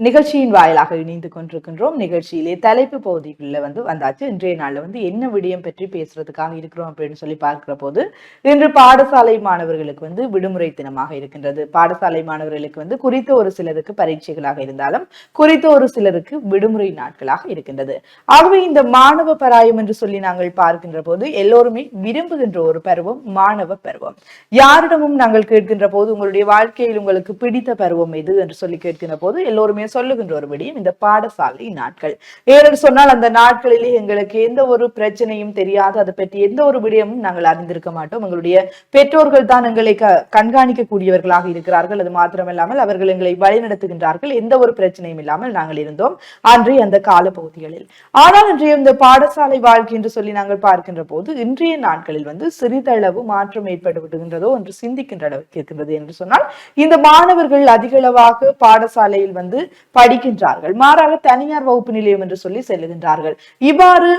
நிகழ்ச்சியின் வாயிலாக இணைந்து கொண்டிருக்கின்றோம். நிகழ்ச்சியிலே தலைப்பு பகுதிக்குள்ள வந்து வந்தாச்சு. இன்றைய நாள்ல வந்து என்ன விடயம் பற்றி பேசுறதுக்காக இருக்கிறோம் அப்படின்னு சொல்லி பார்க்கிற போது இன்று பாடசாலை மாணவர்களுக்கு வந்து விடுமுறை தினமாக இருக்கின்றது. பாடசாலை மாணவர்களுக்கு வந்து குறித்த ஒரு சிலருக்கு பரீட்சைகளாக இருந்தாலும் குறித்த ஒரு சிலருக்கு விடுமுறை நாட்களாக இருக்கின்றது. ஆகவே இந்த மாணவ பராயம் என்று சொல்லி நாங்கள் பார்க்கின்ற போது எல்லோருமே விரும்புகின்ற ஒரு பருவம் மாணவ பருவம். யாரிடமும் நாங்கள் கேட்கின்ற போது உங்களுடைய வாழ்க்கையில் உங்களுக்கு பிடித்த பருவம் எது என்று சொல்லி கேட்கின்ற போது எல்லோருமே சொல்லுகின்ற ஒரு விடியும் இந்த பாடசாலை நாட்கள். ஏனென்று சொன்னால் அந்த நாட்களிலே எங்களுக்கு எந்த ஒரு பிரச்சனையும் தெரியாது. அதை பற்றி எந்த ஒரு விடயமும் நாங்கள் அறிந்திருக்க மாட்டோம். எங்களுடைய பெற்றோர்கள் தான் எங்களை கண்காணிக்கக்கூடியவர்களாக இருக்கிறார்கள். அது மாத்திரமில்லாமல் அவர்கள் எங்களை வழிநடத்துகின்றார்கள். எந்த ஒரு பிரச்சனையும் இல்லாமல் நாங்கள் இருந்தோம் அன்றைய அந்த கால பகுதிகளில் ஆனால் இன்றைய இந்த பாடசாலை வாழ்க்கை என்று சொல்லி நாங்கள் பார்க்கின்ற போது இன்றைய நாட்களில் வந்து சிறிதளவு மாற்றம் ஏற்பட்டு விடுகின்றதோ என்று சிந்திக்கின்ற அளவுக்கு இருக்கின்றது என்று சொன்னால் இந்த மாணவர்கள் அதிகளவாக பாடசாலையில் வந்து படிக்கின்றார்கள். மாறாக தனியார் வகுப்பு நிலையம் என்று சொல்லி செல்லுகின்றார்கள். இவ்வாறு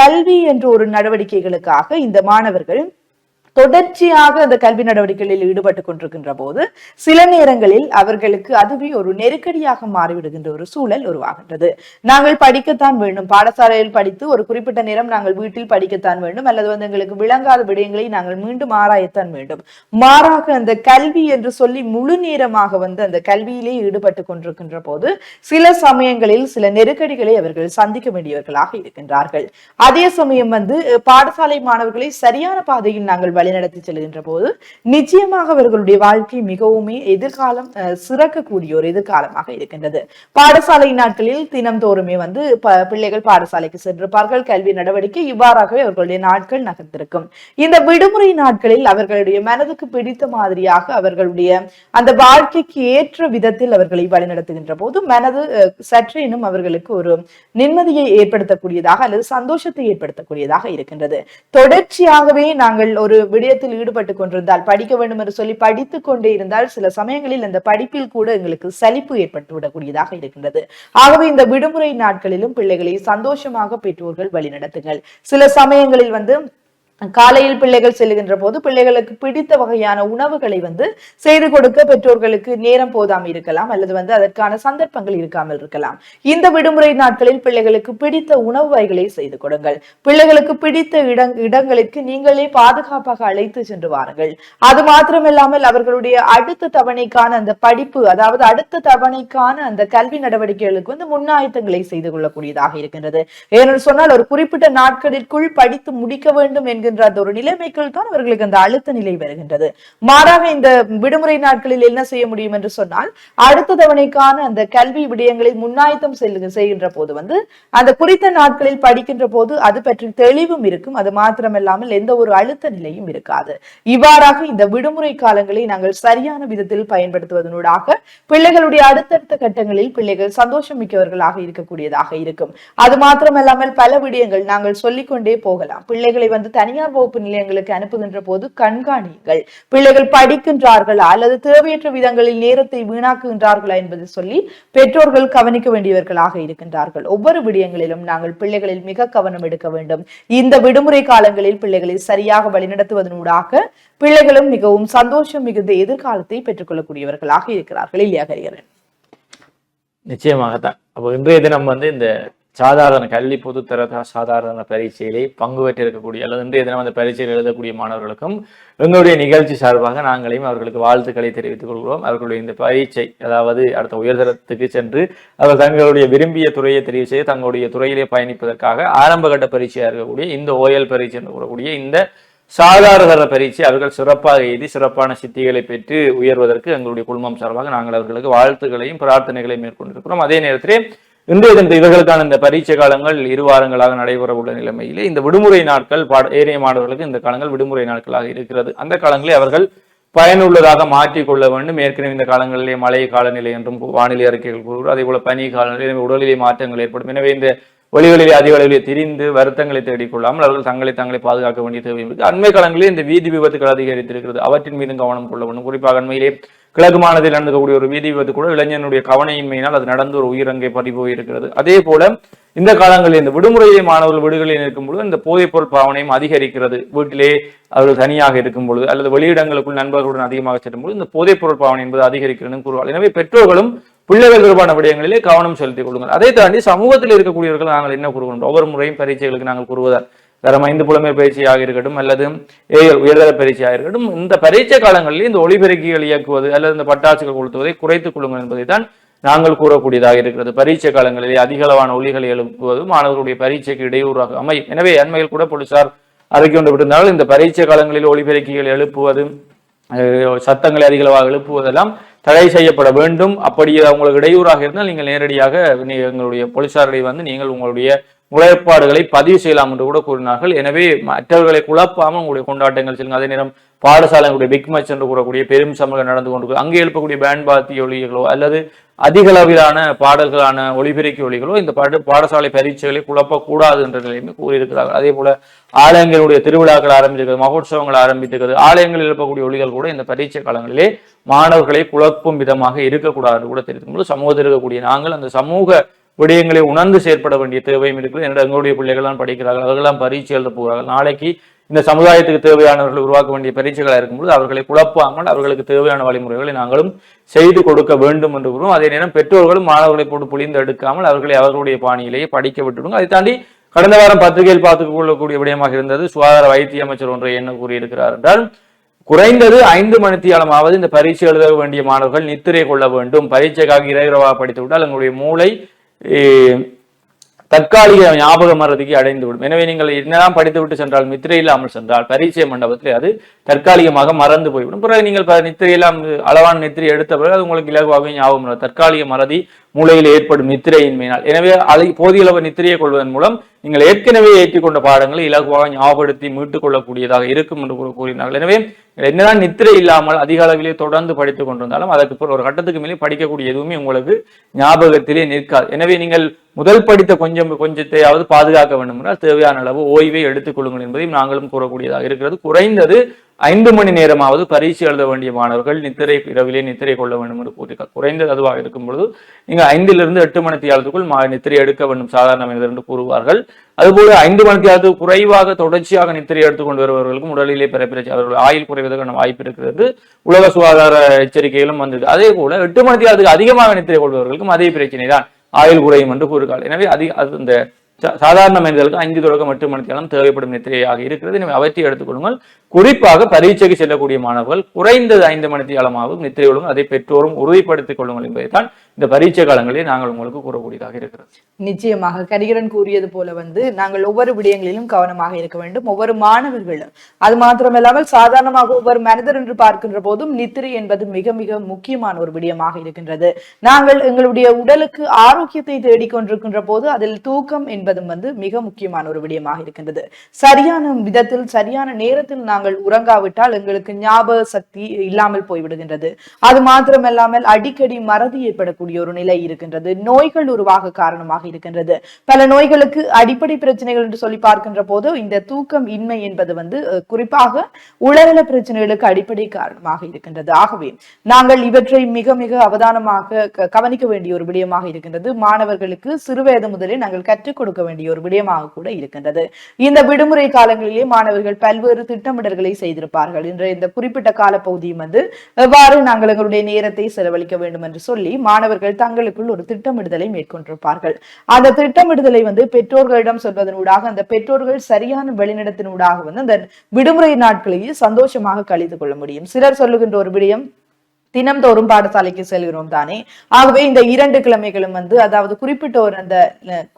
கல்வி என்ற ஒரு நடவடிக்கைகளுக்காக இந்த மாணவர்கள் தொடர்ச்சியாக அந்த கல்வி நடவடிக்கைகளில் ஈடுபட்டு கொண்டிருக்கின்ற போது சில நேரங்களில் அவர்களுக்கு அதுவே ஒரு நெருக்கடியாக மாறிவிடுகின்ற ஒரு சூழல் உருவாகின்றது. நாங்கள் படிக்கத்தான் வேண்டும். பாடசாலையில் படித்து ஒரு குறிப்பிட்ட நேரம் நாங்கள் வீட்டில் படிக்கத்தான் வேண்டும். அல்லது வந்து எங்களுக்கு விளங்காத விடயங்களை நாங்கள் மீண்டும் ஆராயத்தான் வேண்டும். மாறாக அந்த கல்வி என்று சொல்லி முழு நேரமாக வந்து அந்த கல்வியிலே ஈடுபட்டு கொண்டிருக்கின்ற போது சில சமயங்களில் சில நெருக்கடிகளை அவர்கள் சந்திக்க வேண்டியவர்களாக இருக்கின்றார்கள். அதே சமயம் வந்து பாடசாலை மாணவர்களை சரியான பாதையில் நாங்கள் வழிநடத்தி செல்கின்ற போது நிச்சயமாக அவர்களுடைய வாழ்க்கை மிகவுமே எதிர்காலம் சிறக்கக்கூடிய ஒரு எதிர்காலமாக இருக்கின்றது. பாடசாலை நாட்களில் தினம்தோறுமே வந்து பிள்ளைகள் பாடசாலைக்கு சென்றிருப்பார்கள். கல்வி நடவடிக்கை இவ்வாறாகவே அவர்களுடைய நாட்கள் நகர்ந்திருக்கும். இந்த விடுமுறை நாட்களில் அவர்களுடைய மனதுக்கு பிடித்த மாதிரியாக அவர்களுடைய அந்த வாழ்க்கைக்கு ஏற்ற விதத்தில் அவர்களை வழிநடத்துகின்ற போது மனது சற்றேனும் அவர்களுக்கு ஒரு நிம்மதியை ஏற்படுத்தக்கூடியதாக அல்லது சந்தோஷத்தை ஏற்படுத்தக்கூடியதாக இருக்கின்றது. தொடர்ச்சியாகவே நாங்கள் ஒரு விடயத்தில் ஈடுபட்டு கொண்டிருந்தால் படிக்க வேண்டும் என்று சொல்லி படித்துக் கொண்டே இருந்தால் சில சமயங்களில் அந்த படிப்பில் கூட எங்களுக்கு சலிப்பு ஏற்பட்டு விடக்கூடியதாக இருக்கின்றது. ஆகவே இந்த விடுமுறை நாட்களிலும் பிள்ளைகளை சந்தோஷமாக பெற்றோர்கள் வழிநடத்துங்கள். சில சமயங்களில் வந்து காலையில் பிள்ளைகள் செல்லுகின்ற போது பிள்ளைகளுக்கு பிடித்த வகையான உணவுகளை வந்து செய்து கொடுக்க பெற்றோர்களுக்கு நேரம் போதாம இருக்கலாம் அல்லது வந்து அதற்கான சந்தர்ப்பங்கள் இருக்காமல் இருக்கலாம். இந்த விடுமுறை நாட்களில் பிள்ளைகளுக்கு பிடித்த உணவு வகைகளை செய்து கொடுங்கள். பிள்ளைகளுக்கு பிடித்த இடங் இடங்களுக்கு நீங்களே பாதுகாப்பாக அழைத்து சென்று வாருங்கள். அது மாத்திரமில்லாமல் அவர்களுடைய அடுத்த தவணைக்கான அந்த படிப்பு அதாவது அடுத்த தவணைக்கான அந்த கல்வி நடவடிக்கைகளுக்கு வந்து முன்னாயத்தங்களை செய்து கொள்ளக்கூடியதாக இருக்கின்றது. ஏனென்று சொன்னால் ஒரு குறிப்பிட்ட நாட்களிற்குள் படித்து முடிக்க வேண்டும் என்கிற வருகின்ற அந்த ஒரு நிலைமைக்குள் தான் அவர்களுக்கு அந்த அழுத்த நிலை வருகின்றது. மாறாக இந்த விடுமுறை நாட்களில் என்ன செய்ய முடியும் என்று சொன்னால் அடுத்த தவணைக்கான அந்த கல்வி விடயங்களை முன்னாயத்தம் செல்லுங்க செய்கின்ற போது வந்து அந்த குறித்த நாட்களில் படிக்கின்ற போது அது பற்றி தெளிவும் இருக்கும். அது மாத்திரமல்லாமல் எந்த ஒரு அழுத்த நிலையும் இருக்காது. இவ்வாறாக இந்த விடுமுறை காலங்களை நாங்கள் சரியான விதத்தில் பயன்படுத்துவதனூடாக பிள்ளைகளுடைய அடுத்தடுத்த கட்டங்களில் பிள்ளைகள் சந்தோஷம் மிக்கவர்களாக இருக்கக்கூடியதாக இருக்கும். அது மாத்திரமல்லாமல் பல விடயங்கள் நாங்கள் சொல்லிக்கொண்டே போகலாம். பிள்ளைகளை வந்து தனியாக தனியார் வகுப்பு நிலையங்களுக்கு அனுப்புகின்ற போது கண்காணிகள். பிள்ளைகள் படிக்கின்றார்களா அல்லது தேவையற்ற விதங்களில் நேரத்தை வீணாக்குகின்றார்களா என்பதை சொல்லி பெற்றோர்கள் கவனிக்க வேண்டியவர்களாக இருக்கின்றார்கள். ஒவ்வொரு விடயங்களிலும் நாங்கள் பிள்ளைகளில் மிக கவனம் எடுக்க வேண்டும். இந்த விடுமுறை காலங்களில் பிள்ளைகளை சரியாக வழிநடத்துவதனூடாக பிள்ளைகளும் மிகவும் சந்தோஷம் மிகுந்த எதிர்காலத்தை பெற்றுக்கொள்ளக்கூடியவர்களாக இருக்கிறார்கள். இல்லையா கரியரன் நிச்சயமாகத்தான். அப்போ இன்றைய தினம் வந்து இந்த சாதாரண கல்வி பொதுத்தர சாதாரண பரீட்சையிலே பங்கு பெற்றிருக்கக்கூடிய அல்லது இன்றைய தினம் அந்த பரீட்சையில் எழுதக்கூடிய மாணவர்களுக்கும் எங்களுடைய நிகழ்ச்சி சார்பாக நாங்களையும் அவர்களுக்கு வாழ்த்துக்களை தெரிவித்துக் கொள்கிறோம். அவர்களுடைய இந்த பரீட்சை அதாவது அடுத்த உயர்தரத்துக்கு சென்று அவர் தங்களுடைய விரும்பிய துறையை தெரிவு செய்து தங்களுடைய துறையிலே பயணிப்பதற்காக ஆரம்பகட்ட பரீட்சையாக இருக்கக்கூடிய இந்த ஓயல் பரீட்சை என்று கூறக்கூடிய இந்த சாதாரண பரீட்சை அவர்கள் சிறப்பாக எழுதி சிறப்பான சித்திகளை பெற்று உயர்வதற்கு எங்களுடைய குழுமம் சார்பாக நாங்கள் அவர்களுக்கு வாழ்த்துக்களையும் பிரார்த்தனைகளையும் மேற்கொண்டிருக்கிறோம். அதே நேரத்திலே இன்றைய தினத்தை இவர்களுக்கான இந்த பரீட்சை காலங்கள் இரு வாரங்களாக நடைபெற உள்ள நிலைமையிலே இந்த விடுமுறை நாட்கள் பாட ஏனைய மாணவர்களுக்கு இந்த காலங்கள் விடுமுறை நாட்களாக இருக்கிறது. அந்த காலங்களை அவர்கள் பயனுள்ளதாக மாற்றிக்கொள்ள வேண்டும். ஏற்கனவே இந்த காலங்களிலே மழை காலநிலை என்றும் வானிலை அறிக்கைகள் கூறு அதே போல பனி காலநிலை உடலிலே மாற்றங்கள் ஏற்படும். எனவே இந்த ஒளிகளிலே அதிக அளவிலே திரிந்து வருத்தங்களை தேடிக்கொள்ளாமல் அவர்கள் தங்களை தங்களை பாதுகாக்க வேண்டிய தேவை இருக்கு. அண்மை காலங்களில் இந்த வீதி விபத்துகள் அதிகரித்திருக்கிறது. அவற்றின் மீதும் கவனம் கொள்ள வேண்டும். குறிப்பாக அண்மையிலே கிழக்கு மாநிலத்தில் நடந்துக்கூடிய ஒரு வீதி விபத்து கூட இளைஞனுடைய கவனையின்மையினால் அது நடந்து ஒரு உயிரங்கை பறி போயிருக்கிறது. அதே போல இந்த காலங்களில் இந்த விடுமுறையிலே மாணவர்கள் வீடுகளில் இருக்கும் பொழுது இந்த போதைப்பொருள் பாவனையும் அதிகரிக்கிறது. வீட்டிலே அவர்கள் தனியாக இருக்கும் பொழுது அல்லது வெளியிடங்களுக்குள் நண்பர்களுடன் அதிகமாக செல்லும் பொழுது இந்த போதைப்பொருள் பாவனை என்பது அதிகரிக்கிறதுன்னு கூறுவார் எனவே பெற்றோர்களும் பிள்ளைகள் தொடர்பான விடயங்களிலே கவனம் செலுத்திக் கொள்ளுங்கள். அதை தாண்டி சமூகத்தில் இருக்கக்கூடியவர்கள் நாங்கள் என்ன கூறுகின்றோம்? ஒவ்வொரு முறையும் பரீட்சைகளுக்கு நாங்கள் கூறுவதால். தரம் ஐந்து புலமை பயிற்சியாக இருக்கட்டும் அல்லது ஏஎல் உயர்தர பயிற்சியாக இருக்கட்டும் இந்த பரீட்சை காலங்களில் இந்த ஒளிபெருக்கிகள் இயக்குவது அல்லது இந்த பட்டாசுகள் கொளுத்துவதை குறைத்துக் கொள்ளுங்கள் என்பதை தான் நாங்கள் கூறக்கூடியதாக இருக்கிறது. பரீட்சை காலங்களிலே அதிக அளவான ஒலிகளை எழுப்புவது மாணவர்களுடைய பரீட்சைக்கு இடையூறாக அமையும். எனவே அண்மையில் கூட போலீசார் அறிக்கை கொண்டு விட்டிருந்தால் இந்த பரீட்சை காலங்களில் ஒளிபெருக்கிகள் எழுப்புவது சத்தங்களை அதிகளவாக எழுப்புவதெல்லாம் தடை செய்யப்பட வேண்டும். அப்படி உங்களுக்கு இடையூறாக இருந்தால் நீங்கள் நேரடியாக நீ- எங்களுடைய போலீசாரை வந்து நீங்கள் உங்களுடைய முறைப்பாடுகளை பதிவு செய்யலாம் என்று கூட கூறினார்கள். எனவே மற்றவர்களை குழப்பாமல் உங்களுடைய கொண்டாட்டங்கள் செல்லுங்க அதே நேரம் பாடசாலைகளுடைய பிக் மச் என்று கூறக்கூடிய பெரும் சமூகம் நடந்து கொண்டு அங்கே எழுப்பக்கூடிய பேண்ட் பாத்தி ஒலிகளோ அல்லது அதிக அளவிலான பாடல்களான ஒளிபெருக்கி ஒலிகளோ இந்த பாட பாடசாலை பரீட்சைகளை குழப்பக்கூடாது என்ற நிலையுமே கூறியிருக்கிறார்கள். அதே போல ஆலயங்களுடைய திருவிழாக்கள் ஆரம்பித்திருக்கிறது மகோத்சவங்கள் ஆரம்பித்திருக்கிறது ஆலயங்கள் எழுப்பக்கூடிய ஒலிகள் கூட இந்த பரீட்சை காலங்களிலே மாணவர்களை குழப்பும் விதமாக இருக்கக்கூடாது கூட தெரிவிக்கும் சமூகத்தில் இருக்கக்கூடிய நாங்கள் அந்த சமூக விடயங்களை உணர்ந்து செயற்பட வேண்டிய தேவையும் இருக்குது. என்னோட எங்களுடைய பிள்ளைகள்லாம் படிக்கிறார்கள் அவர்களெல்லாம் பரீட்சை எழுத போகிறார்கள். நாளைக்கு இந்த சமுதாயத்துக்கு தேவையானவர்கள் உருவாக்க வேண்டிய பரீட்சைகளாக இருக்கும்போது அவர்களை குழப்பாமல் அவர்களுக்கு தேவையான வழிமுறைகளை நாங்களும் செய்து கொடுக்க வேண்டும் என்று கூறுவோம். அதே நேரம் பெற்றோர்களும் மாணவர்களை போட்டு புளிந்து எடுக்காமல் அவர்களை அவர்களுடைய பாணியிலேயே படிக்க விட்டுடுங்க அதை தாண்டி கடந்த வாரம் பத்திரிகையில் பார்த்துக் கொள்ளக்கூடிய விடயமாக இருந்தது. சுகாதார வைத்திய அமைச்சர் ஒன்றை என்ன கூறியிருக்கிறார் என்றால் குறைந்தது ஐந்து மணித்தியாலமாவது இந்த பரீட்சை எழுத வேண்டிய மாணவர்கள் நித்திரை கொள்ள வேண்டும். பரீட்சைக்காக இரவிரவாக படித்து விட்டால் எங்களுடைய மூளை தற்காலிக ஞாபக மறதிக்கு அடைந்து விடும் எனவே நீங்கள் என்னதான் படித்து விட்டு சென்றால் நித்திரை இல்லாமல் சென்றால் பரிச்சய மண்டபத்தில் அது தற்காலிகமாக மறந்து போய்விடும் பிறகு நீங்கள் ப- நித்திரை இல்லாமல் அளவான நித்திரை எடுத்த பிறகு அது உங்களுக்கு இலகுவாகவே ஞாபகம் வரும். தற்காலிக மறதி மூளையில் ஏற்படும் நித்திரையின்மையினால் எனவே அலை போதிய அளவு நித்திரையை கொள்வதன் மூலம் நீங்கள் ஏற்கனவே ஏற்றிக்கொண்ட பாடங்களை இலகுவாக ஞாபகப்படுத்தி மீட்டுக் கொள்ளக்கூடியதாக இருக்கும் என்று கூற- கூறினார்கள். எனவே என்னதான் நித்திரை இல்லாமல் அதிக அளவிலே தொடர்ந்து படித்துக் கொண்டிருந்தாலும் அதற்கு ஒரு கட்டத்துக்கு மேலே படிக்கக்கூடிய எதுவுமே உங்களுக்கு ஞாபகத்திலே நிற்காது. எனவே நீங்கள் முதல் படித்த கொஞ்சம் கொஞ்சத்தையாவது பாதுகாக்க வேண்டும் என்றால் தேவையான அளவு ஓய்வை எடுத்துக் கொள்ளுங்கள் என்பதையும் நாங்களும் கூறக்கூடியதாக இருக்கிறது. குறைந்தது ஐந்து மணி நேரமாவது பரீட்சை எழுத வேண்டிய மாணவர்கள் நித்திரை இரவிலே நித்திரை கொள்ள வேண்டும் என்று கூறுகிறார் குறைந்தது அதுவாக இருக்கும் பொழுது நீங்கள் ஐந்திலிருந்து எட்டு மணி தியாலத்துக்குள் மா நித்திரை எடுக்க வேண்டும் சாதாரண மனிதர் என்று கூறுவார்கள். அதுபோல ஐந்து மணி தியாலத்துக்கு குறைவாக தொடர்ச்சியாக நித்திரை எடுத்துக்கொண்டு வருபவர்களுக்கும் உடலிலே பிற அவர்கள் ஆயுள் குறைவதற்கான வாய்ப்பு இருக்கிறது. உலக சுகாதார எச்சரிக்கைகளும் வந்தது அதே போல எட்டு மணி தியாலத்துக்கு அதிகமாக நித்திரை கொள்பவர்களுக்கும் அதே பிரச்சனை தான் ஆயுள் குறையும் என்று கூறுகிறார் எனவே அதிக அது இந்த சாதாரண மனிதர்களுக்கு ஐந்து தொடக்கம் எட்டு மணி தேவைப்படும் நித்திரையாக இருக்கிறது. எனவே அவற்றை எடுத்துக்கொள்ளுங்கள் குறிப்பாக பரீட்சைக்கு செல்லக்கூடிய மாணவர்கள் குறைந்தது ஐந்து மணி நித்திரை கொள்ளுங்கள் அதை பெற்றோரும் உறுதிப்படுத்திக் கொள்ளுங்கள் என்பதைத்தான் இந்த பரீட்சை காலங்களில் நாங்கள் உங்களுக்கு கூறக்கூடியதாக இருக்கிறது. நிச்சயமாக கரிகரன் கூறியது போல வந்து நாங்கள் ஒவ்வொரு விடயங்களிலும் கவனமாக இருக்க வேண்டும். ஒவ்வொரு மாணவர்களும் அது மாத்திரமில்லாமல் சாதாரணமாக ஒவ்வொரு மனிதர் என்று பார்க்கின்ற போதும் நித்திரை என்பது மிக மிக முக்கியமான ஒரு விடயமாக இருக்கின்றது. நாங்கள் எங்களுடைய உடலுக்கு ஆரோக்கியத்தை தேடிக்கொண்டிருக்கின்ற போது அதில் தூக்கம் என்பதும் வந்து மிக முக்கியமான ஒரு விடயமாக இருக்கின்றது. சரியான விதத்தில் சரியான நேரத்தில் நாங்கள் உறங்காவிட்டால் எங்களுக்கு ஞாபக சக்தி இல்லாமல் போய்விடுகின்றது. அது மாத்திரமல்லாமல் அடிக்கடி மறதி ஏற்படக்கூடிய ஒரு நிலை இருக்கின்றது. நோய்கள் உருவாக காரணமாக இருக்கின்றது. பல நோய்களுக்கு அடிப்படை பிரச்சனைகள் என்று சொல்லி பார்க்கின்ற போது இந்த தூக்கம் இன்மை என்பது வந்து குறிப்பாக உளநல பிரச்சனைகளுக்கு அடிப்படை காரணமாக இருக்கின்றது. ஆகவே நாங்கள் இவற்றை மிக மிக அவதானமாக கவனிக்க வேண்டிய ஒரு விடயமாக இருக்கின்றது. மாணவர்களுக்கு சிறுவயது முதலே நாங்கள் கற்றுக் கொடுக்க வேண்டிய ஒரு விடயமாக கூட இருக்கின்றது. இந்த விடுமுறை காலங்களிலே மாணவர்கள் பல்வேறு திட்டமிடல்களை செய்திருப்பார்கள். என்ற இந்த குறிப்பிட்ட காலப்பகுதியும் வந்து எவ்வாறு நாங்கள் எங்களுடைய நேரத்தை செலவழிக்க வேண்டும் என்று சொல்லி மாணவர்கள் தங்களுக்குள் ஒரு திட்டமிடுதலை மேற்கொண்டிருப்பார்கள். அந்த திட்டமிடுதலை வந்து பெற்றோர்களிடம் சொல்வதனூடாக அந்த பெற்றோர்கள் சரியான வெளிநடத்தினூடாக வந்து அந்த விடுமுறை நாட்களையும் சந்தோஷமாக கழித்து கொள்ள முடியும். சிலர் சொல்லுகின்ற ஒரு விடயம் தினம்தோறும் பாடசாலைக்கு செல்கிறோம் தானே? ஆகவே இந்த இரண்டு கிழமைகளும் வந்து அதாவது குறிப்பிட்ட ஒரு அந்த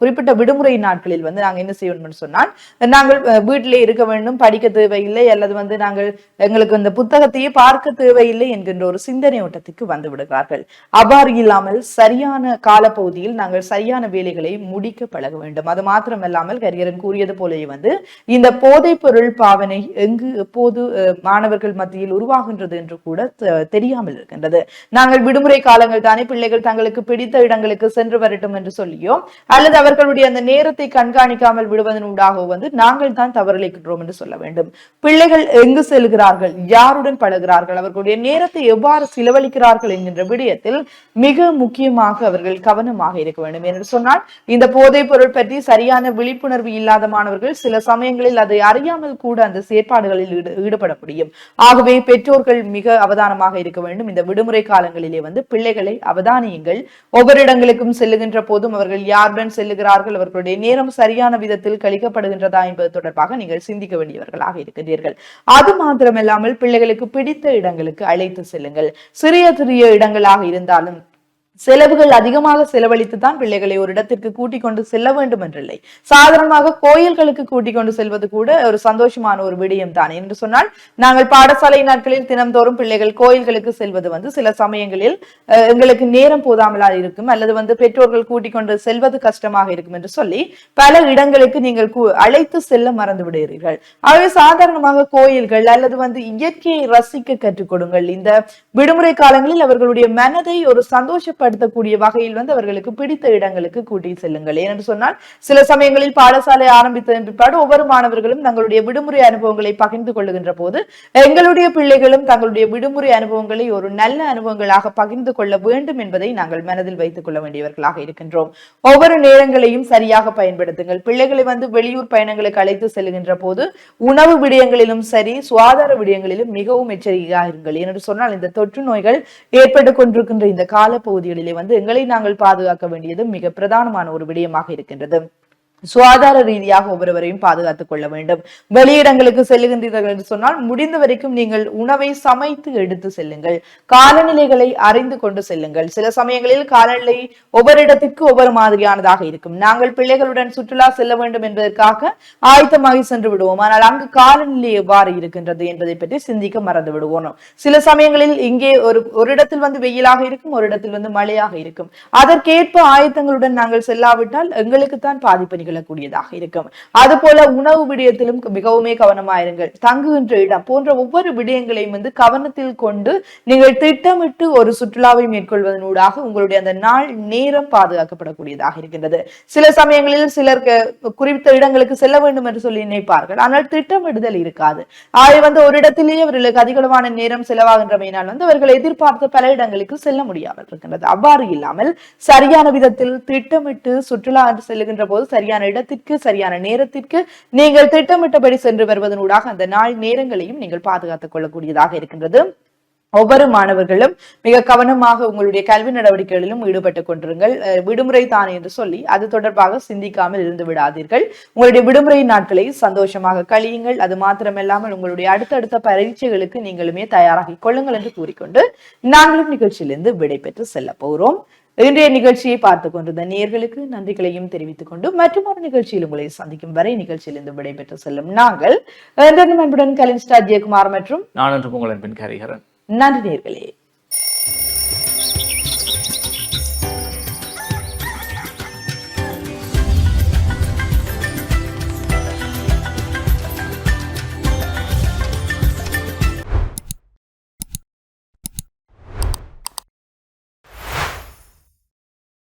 குறிப்பிட்ட விடுமுறை நாட்களில் வந்து நாங்கள் என்ன செய்யணும்னு சொன்னால் நாங்கள் வீட்டிலே இருக்க வேண்டும் படிக்க தேவையில்லை அல்லது வந்து நாங்கள் எங்களுக்கு இந்த புத்தகத்தையே பார்க்க தேவையில்லை என்கின்ற ஒரு சிந்தனை ஓட்டத்துக்கு வந்து விடுகிறார்கள். அவ்வாறு இல்லாமல் சரியான காலப்பகுதியில் நாங்கள் சரியான வேலைகளை முடிக்க பழக வேண்டும். அது மாத்திரமல்லாமல் கரியரன் கூறியது போலவே வந்து இந்த போதைப் பொருள் பாவனை எங்கு எப்போது மாணவர்கள் மத்தியில் உருவாகின்றது என்று கூட தெ- தெரியாமல் இருக்கின்றது. நாங்கள் விடுமுறை காலங்கள் தானே பிள்ளைகள் தங்களுக்கு பிடித்த இடங்களுக்கு சென்று வரட்டும் என்று சொல்லியோ அல்லது அவர்களுடைய அந்த நேரத்தை கண்காணிக்காமல் விடுவதன் ஊடாக வந்து நாங்கள் தான் தவறளிக்கின்றோம் என்று சொல்ல வேண்டும். பிள்ளைகள் எங்கு செல்கிறார்கள்? யாருடன் பழகிறார்கள் அவர்களுடைய நேரத்தை எவ்வாறு செலவழிக்கிறார்கள் என்கின்ற விடயத்தில் மிக முக்கியமாக அவர்கள் கவனமாக இருக்க வேண்டும். என்று சொன்னால் இந்த போதைப் பொருள் பற்றி சரியான விழிப்புணர்வு இல்லாத மாணவர்கள் சில சமயங்களில் அதை அறியாமல் கூட அந்த செயற்பாடுகளில் ஈடுபட முடியும். ஆகவே பெற்றோர்கள் மிக அவதானமாக இருக்க வேண்டும். இந்த விடுமுறை காலங்களிலே வந்து பிள்ளைகளை அவதானியுங்கள். ஒவ்வொரு இடங்களுக்கும் செல்லுகின்ற போதும் அவர்கள் யாருடன் செல்லுகிறார்கள் அவர்களுடைய நேரம் சரியான விதத்தில் கழிக்கப்படுகின்றதா என்பது தொடர்பாக நீங்கள் சிந்திக்க வேண்டியவர்களாக இருக்கின்றீர்கள். அது மாத்திரமில்லாமல் பிள்ளைகளுக்கு பிடித்த இடங்களுக்கு அழைத்து செல்லுங்கள். சிறிய சிறிய இடங்களாக இருந்தாலும் செலவுகள் அதிகமாக செலவழித்து தான் பிள்ளைகளை ஒரு இடத்திற்கு கூட்டிக் கொண்டு செல்ல வேண்டும் என்றில்லை. சாதாரணமாக கோயில்களுக்கு கூட்டிக் கொண்டு செல்வது கூட ஒரு சந்தோஷமான ஒரு விடயம் தான். என்று சொன்னால் நாங்கள் பாடசாலை நாட்களில் தினம்தோறும் பிள்ளைகள் கோயில்களுக்கு செல்வது வந்து சில சமயங்களில் எங்களுக்கு நேரம் போதாமலா இருக்கும் அல்லது வந்து பெற்றோர்கள் கூட்டிக் கொண்டு செல்வது கஷ்டமாக இருக்கும் என்று சொல்லி பல இடங்களுக்கு நீங்கள் அழைத்து செல்ல மறந்து விடுகிறீர்கள். ஆகவே சாதாரணமாக கோயில்கள் அல்லது வந்து இயற்கையை ரசிக்க கற்றுக் கொடுங்கள். இந்த விடுமுறை காலங்களில் அவர்களுடைய மனதை ஒரு சந்தோஷப்படுத்தக்கூடிய வகையில் வந்து அவர்களுக்கு பிடித்த இடங்களுக்கு கூட்டி செல்லுங்கள். ஏனென்று சொன்னால் சில சமயங்களில் பாடசாலை ஆரம்பித்ததன் பிற்பாடு ஒவ்வொரு மாணவர்களும் தங்களுடைய விடுமுறை அனுபவங்களை பகிர்ந்து கொள்ளுகின்ற போது எங்களுடைய பிள்ளைகளும் தங்களுடைய விடுமுறை அனுபவங்களை ஒரு நல்ல அனுபவங்களாக பகிர்ந்து கொள்ள வேண்டும் என்பதை நாங்கள் மனதில் வைத்துக் கொள்ள வேண்டியவர்களாக இருக்கின்றோம். ஒவ்வொரு நேரங்களையும் சரியாக பயன்படுத்துங்கள். பிள்ளைகளை வந்து வெளியூர் பயணங்களுக்கு அழைத்து செல்கின்ற போது உணவு விடயங்களிலும் சரி சுகாதார விடயங்களிலும் மிகவும் எச்சரிக்கையாக இருங்கள். ஏனென்று சொன்னால் இந்த தொற்று நோய்கள் ஏற்பட்டுக் கொண்டிருக்கின்ற இந்த காலப்பகுதியில் காலப்பகுதிகளிலே வந்து எங்களை நாங்கள் பாதுகாக்க வேண்டியது மிக பிரதானமான ஒரு விடயமாக இருக்கின்றது. சுகாதார ரீதியாக ஒவ்வொருவரையும் பாதுகாத்துக் கொள்ள வேண்டும். வெளியிடங்களுக்கு செல்லுகின்றீர்கள் என்று சொன்னால் முடிந்த வரைக்கும் நீங்கள் உணவை சமைத்து எடுத்து செல்லுங்கள். காலநிலைகளை அறிந்து கொண்டு செல்லுங்கள். சில சமயங்களில் காலநிலை ஒவ்வொரு இடத்திற்கு ஒவ்வொரு மாதிரியானதாக இருக்கும். நாங்கள் பிள்ளைகளுடன் சுற்றுலா செல்ல வேண்டும் என்பதற்காக ஆயத்தமாகி சென்று விடுவோம். ஆனால் அங்கு காலநிலை எவ்வாறு இருக்கின்றது என்பதை பற்றி சிந்திக்க மறந்து விடுவோம். சில சமயங்களில் இங்கே ஒரு ஒரு இடத்தில் வந்து வெயிலாக இருக்கும் ஒரு இடத்தில் வந்து மழையாக இருக்கும். அதற்கேற்ப ஆயத்தங்களுடன் நாங்கள் செல்லாவிட்டால் எங்களுக்குத்தான் பாதிப்பு நிகழக்கூடியதாக இருக்கும். அதுபோல உணவு விடயத்திலும் மிகவுமே கவனமாயிருங்கள். தங்குகின்ற இடம் போன்ற ஒவ்வொரு விடயங்களையும் வந்து கவனத்தில் கொண்டு நீங்கள் திட்டமிட்டு ஒரு சுற்றுலாவை மேற்கொள்வதனூடாக உங்களுடைய அந்த நாள் நேரம் பாதுகாக்கப்படக்கூடியதாக இருக்கின்றது. சில சமயங்களில் சிலருக்கு குறிப்பிட்ட இடங்களுக்கு செல்ல வேண்டும் என்று சொல்லி நினைப்பார்கள். ஆனால் திட்டமிடுதல் இருக்காது. ஆகவே வந்து ஒரு இடத்திலேயே அவர்களுக்கு அதிகளவான நேரம் செலவாகின்றமையினால் வந்து அவர்கள் எதிர்பார்த்த பல இடங்களுக்கு செல்ல முடியாமல் இருக்கின்றது. அவ்வாறு இல்லாமல் சரியான விதத்தில் திட்டமிட்டு சுற்றுலா செல்லுகின்ற போது சரியான சரியான இடத்திற்கு சரியான நேரத்திற்கு நீங்கள் திட்டமிட்டபடி சென்று வருவதனூடாக அந்த நாள் நேரங்களையும் நீங்கள் பாதுகாத்துக் கொள்ளக்கூடியதாக இருக்கின்றது. ஒவ்வொரு மாணவர்களும் மிக கவனமாக உங்களுடைய கல்வி நடவடிக்கைகளிலும் ஈடுபட்டு கொண்டிருங்கள். விடுமுறை தான் என்று சொல்லி அது தொடர்பாக சிந்திக்காமல் இருந்து விடாதீர்கள். உங்களுடைய விடுமுறை நாட்களை சந்தோஷமாக கழியுங்கள். அது மாத்திரமில்லாமல் உங்களுடைய அடுத்தடுத்த பரீட்சைகளுக்கு நீங்களுமே தயாராகிக் கொள்ளுங்கள் என்று கூறிக்கொண்டு நாங்களும் நிகழ்ச்சியிலிருந்து விடைபெற்று செல்ல போகிறோம். இன்றைய நிகழ்ச்சியை பார்த்து கொண்டிருந்த நேர்களுக்கு நன்றிகளையும் தெரிவித்துக் கொண்டு மற்றும் ஒரு நிகழ்ச்சியில் உங்களை சந்திக்கும் வரை நிகழ்ச்சியிலிருந்து விடைபெற்று செல்லும் நாங்கள் அன்புடன் கலின் ஸ்டார் ஜெயக்குமார் மற்றும் நான் என்று உங்களின் பின் கரிகரன். நன்றி நேர்களே.